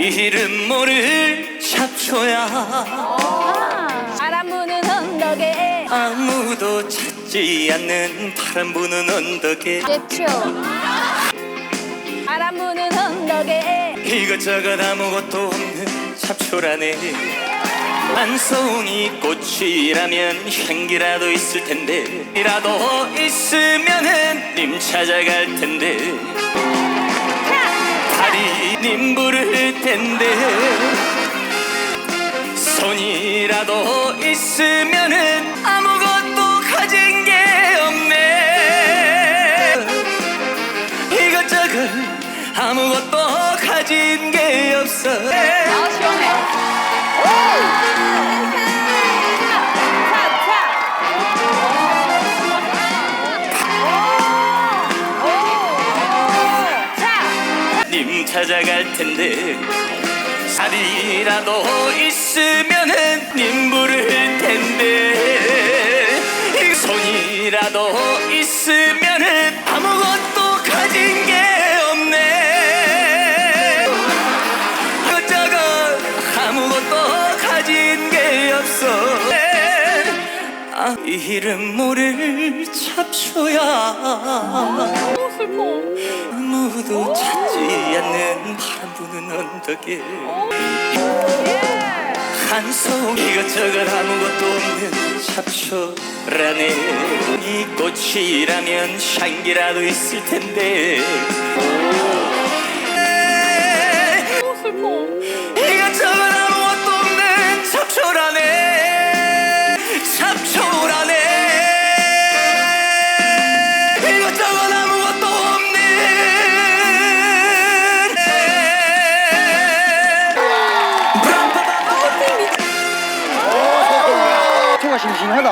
이름 모를 잡초야 바람 부는 언덕에. 아무도 찾지 않는 바람 부는 언덕에. 제초 바람 부는 언덕에. 이것저것 아무것도 없는 잡초라네. 한송이 꽃이라면 향기라도 있을 텐데. 이라도 있으면은 님 찾아갈 텐데 님 부를 텐데 손이라도 있으면은 아무것도 가진 게 없네. 이것저것 아무것도 가진 게 없어 님 찾아갈 텐데 살이라도 있으면은 님 부를 텐데 이 손이라도 있으면은 아무것도 가진 게 없네. 이것저것 아무것도 가진 게 없어. 아, 이름 모를 잡초야. 아무도 않는 바람 부는 언덕에 한송 이것저것 아무것도 없는 잡초라네. 이 꽃이라면 향기라도 있을 텐데 초가 심심하다.